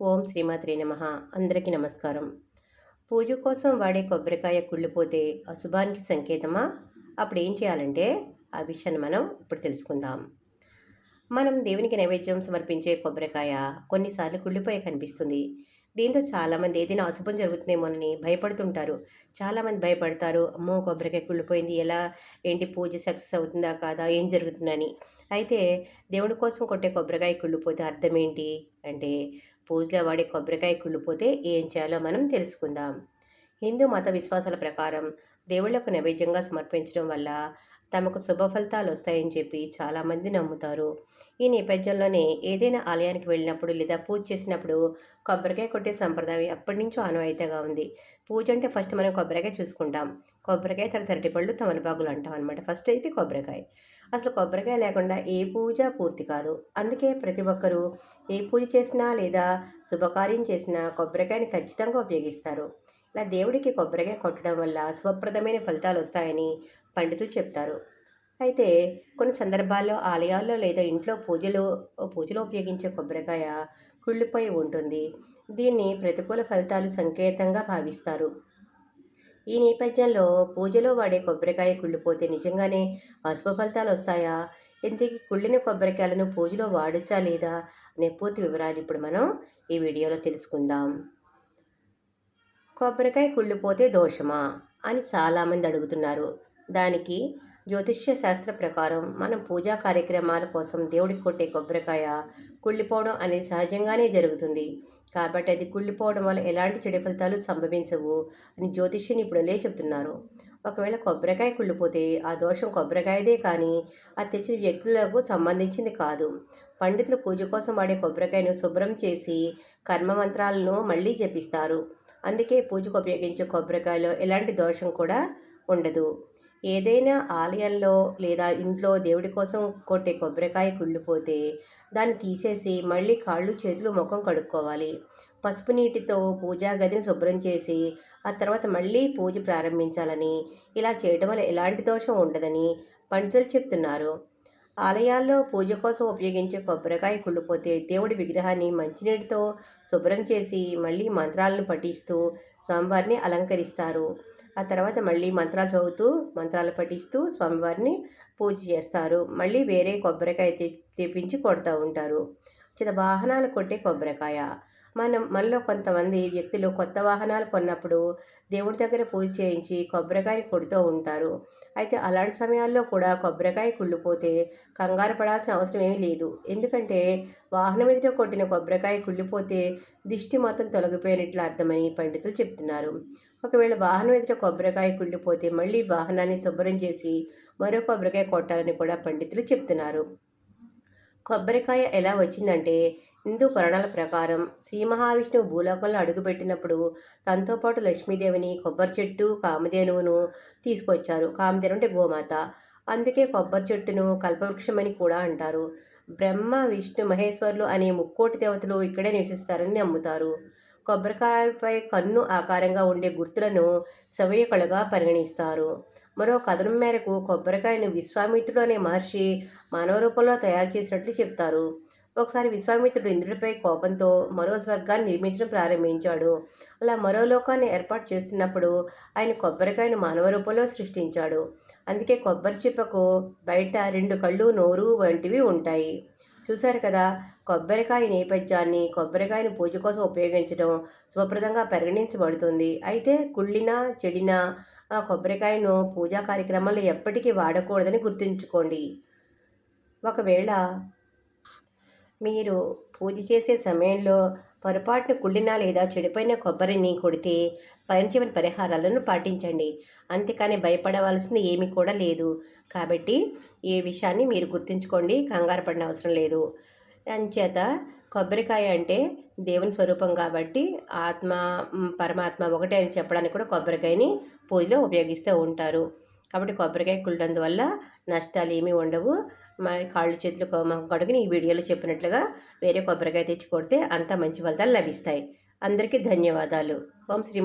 ఓం శ్రీమాత్రి నమ. అందరికీ నమస్కారం. పూజ కోసం వాడే కొబ్బరికాయ కుళ్ళిపోతే అశుభానికి సంకేతమా? అప్పుడు ఏం చేయాలంటే ఆ విషయాన్ని మనం ఇప్పుడు తెలుసుకుందాం. మనం దేవునికి నైవేద్యం సమర్పించే కొబ్బరికాయ కొన్నిసార్లు కుళ్ళిపోయే కనిపిస్తుంది. దీంతో చాలామంది ఏదైనా అశుభం జరుగుతుందేమోనని భయపడుతుంటారు. చాలామంది భయపడతారు అమ్మో కొబ్బరికాయ కుళ్ళిపోయింది ఎలా? ఏంటి పూజ సక్సెస్ అవుతుందా కాదా? ఏం జరుగుతుందని? అయితే దేవుడి కోసం కొట్టే కొబ్బరికాయ కుళ్ళిపోతే అర్థం ఏంటి? అంటే పూజలో వాడే కొబ్బరికాయ కుళ్ళిపోతే ఏం చేయాలో మనం తెలుసుకుందాం. హిందూ మత విశ్వాసాల ప్రకారం దేవుళ్ళకు నైవేద్యంగా సమర్పించడం వల్ల తమకు శుభ ఫలితాలు వస్తాయని చెప్పి చాలామంది నమ్ముతారు. ఈ నేపథ్యంలోనే ఏదైనా ఆలయానికి వెళ్ళినప్పుడు లేదా పూజ చేసినప్పుడు కొబ్బరికాయ కొట్టే సంప్రదాయం ఎప్పటి నుంచో ఆనవాయితీగా ఉంది. పూజ అంటే ఫస్ట్ మనం కొబ్బరికాయ చూసుకుంటాం. కొబ్బరికాయ తర్వాత అరటిపళ్ళు తమలపాకులు అంటాం అనమాట ఫస్ట్ అయితే కొబ్బరికాయ. అసలు కొబ్బరికాయ లేకుండా ఏ పూజ పూర్తి కాదు. అందుకే ప్రతి ఒక్కరూ ఏ పూజ చేసినా లేదా శుభకార్యం చేసినా కొబ్బరికాయని ఖచ్చితంగా ఉపయోగిస్తారు. ఇలా దేవుడికి కొబ్బరికాయ కొట్టడం వల్ల శుభప్రదమైన ఫలితాలు వస్తాయని పండితులు చెప్తారు. అయితే కొన్ని సందర్భాల్లో ఆలయాల్లో లేదా ఇంట్లో పూజలు పూజలో ఉపయోగించే కొబ్బరికాయ కుళ్ళిపోయి ఉంటుంది. దీన్ని ప్రతికూల ఫలితాలు సంకేతంగా భావిస్తారు. ఈ నేపథ్యంలో పూజలో వాడే కొబ్బరికాయ కుళ్ళిపోతే నిజంగానే అశుభ ఫలితాలు వస్తాయా ఇంతకీ కుళ్ళిన కొబ్బరికాయలను పూజలో వాడచ్చా లేదా? అనే పూర్తి వివరాలు ఇప్పుడు మనం ఈ వీడియోలో తెలుసుకుందాం. కొబ్బరికాయ కుళ్ళిపోతే దోషమా? అని చాలామంది అడుగుతున్నారు. దానికి జ్యోతిష్య శాస్త్ర ప్రకారం మనం పూజా కార్యక్రమాల కోసం దేవుడికి కొట్టే కొబ్బరికాయ కుళ్ళిపోవడం అనేది సహజంగానే జరుగుతుంది. కాబట్టి అది కుళ్ళిపోవడం వల్ల ఎలాంటి చెడు ఫలితాలు సంభవించవు అని జ్యోతిష్య నిపుణులే చెప్తున్నారు. ఒకవేళ కొబ్బరికాయ కుళ్ళిపోతే ఆ దోషం కొబ్బరికాయదే కానీ అది తెచ్చిన వ్యక్తులకు సంబంధించింది కాదు. పండితులు పూజ కోసం వాడే కొబ్బరికాయను శుభ్రం చేసి కర్మ మంత్రాలను మళ్ళీ జపిస్తారు. అందుకే పూజకు ఉపయోగించే కొబ్బరికాయలో ఎలాంటి దోషం కూడా ఉండదు. ఏదైనా ఆలయంలో లేదా ఇంట్లో దేవుడి కోసం కొట్టే కొబ్బరికాయ కుళ్ళిపోతే దాన్ని తీసేసి మళ్ళీ కాళ్ళు చేతులు ముఖం కడుక్కోవాలి. పసుపు నీటితో పూజా గదిని శుభ్రం చేసి ఆ తర్వాత మళ్ళీ పూజ ప్రారంభించాలని ఇలా చేయడం వల్ల ఎలాంటి దోషం ఉండదని పండితులు చెప్తున్నారు. ఆలయాల్లో పూజ కోసం ఉపయోగించే కొబ్బరికాయ కుళ్ళిపోతే దేవుడి విగ్రహాన్ని మంచినీటితో శుభ్రం చేసి మళ్ళీ మంత్రాలను పఠిస్తూ స్వామివారిని అలంకరిస్తారు. ఆ తర్వాత మళ్ళీ మంత్రాలు చదువుతూ మంత్రాలు పఠిస్తూ స్వామివారిని పూజ చేస్తారు. మళ్ళీ వేరే కొబ్బరికాయ తెప్పించి కొడతా ఉంటారు. చిన్న వాహనాలు కొట్టే కొబ్బరికాయ. మనం మనలో కొంతమంది వ్యక్తులు కొత్త వాహనాలు కొన్నప్పుడు దేవుడి దగ్గర పూజ చేయించి కొబ్బరికాయ కొడుతూ ఉంటారు. అయితే అలాంటి సమయాల్లో కూడా కొబ్బరికాయ కుళ్ళిపోతే కంగారు పడాల్సిన అవసరం ఏమీ లేదు. ఎందుకంటే వాహనం ఎదుట కొట్టిన కొబ్బరికాయ కుళ్ళిపోతే దిష్టి మొత్తం తొలగిపోయినట్లు అర్థమని పండితులు చెప్తున్నారు. ఒకవేళ వాహనం ఎదుట కొబ్బరికాయ కుళ్ళిపోతే మళ్ళీ వాహనాన్ని శుభ్రం చేసి మరో కొబ్బరికాయ కొట్టాలని కూడా పండితులు చెప్తున్నారు. కొబ్బరికాయ ఎలా వచ్చిందంటే హిందూ పురాణాల ప్రకారం శ్రీ మహావిష్ణువు భూలోకంలో అడుగుపెట్టినప్పుడు తనతో పాటు లక్ష్మీదేవిని కొబ్బరి చెట్టు కామధేనువును తీసుకొచ్చారు. కామధేను అంటే గోమాత. అందుకే కొబ్బరి చెట్టును కల్పవృక్షమని కూడా అంటారు. బ్రహ్మ విష్ణు మహేశ్వరులు అనే ముక్కోటి దేవతలు ఇక్కడే నివసిస్తారని నమ్ముతారు. కొబ్బరికాయపై కన్ను ఆకారంగా ఉండే గుర్తులను సవయకులుగా పరిగణిస్తారు. మరో కథనం మేరకు కొబ్బరికాయను విశ్వామిత్రుడు అనే మహర్షి మానవ రూపంలో తయారు చేసినట్లు చెప్తారు. ఒకసారి విశ్వామిత్రుడు ఇంద్రుడిపై కోపంతో మరో స్వర్గాన్ని నిర్మించడం ప్రారంభించాడు. అలా మరో లోకాన్ని ఏర్పాటు చేస్తున్నప్పుడు ఆయన కొబ్బరికాయను మానవ రూపంలో సృష్టించాడు. అందుకే కొబ్బరి చిప్పకు బయట రెండు కళ్ళు నోరు వంటివి ఉంటాయి. చూశారు కదా కొబ్బరికాయ నేపథ్యాన్ని కొబ్బరికాయను పూజ కోసం ఉపయోగించడం శుభప్రదంగా పరిగణించబడుతుంది. అయితే కుళ్ళిన చెడిన కొబ్బరికాయను పూజా కార్యక్రమాల్లో ఎప్పటికీ వాడకూడదని గుర్తుంచుకోండి. ఒకవేళ మీరు పూజ చేసే సమయంలో పొరపాటున కుళ్ళిన లేదా చెడిపోయిన కొబ్బరిని కొడితే పనిచేయని పరిహారాలను పాటించండి. అంతేకాని భయపడవలసింది ఏమీ కూడా లేదు. కాబట్టి ఈ విషయాన్ని మీరు గుర్తుంచుకోండి. కంగారు పడిన అవసరం లేదు. అంచేత కొబ్బరికాయ అంటే దేవుని స్వరూపం కాబట్టి ఆత్మ పరమాత్మ ఒకటే అని చెప్పడానికి కూడా కొబ్బరికాయని పూజలో ఉపయోగిస్తూ ఉంటారు. కాబట్టి కొబ్బరికాయ కుళ్ళడందువల్ల నష్టాలు ఏమీ ఉండవు. మరి కాళ్ళు చేతులు కడుగుని ఈ వీడియోలో చెప్పినట్లుగా వేరే కొబ్బరికాయ తెచ్చి కొడితే అంత మంచి ఫలితాలు లభిస్తాయి. అందరికీ ధన్యవాదాలు. ఓం శ్రీ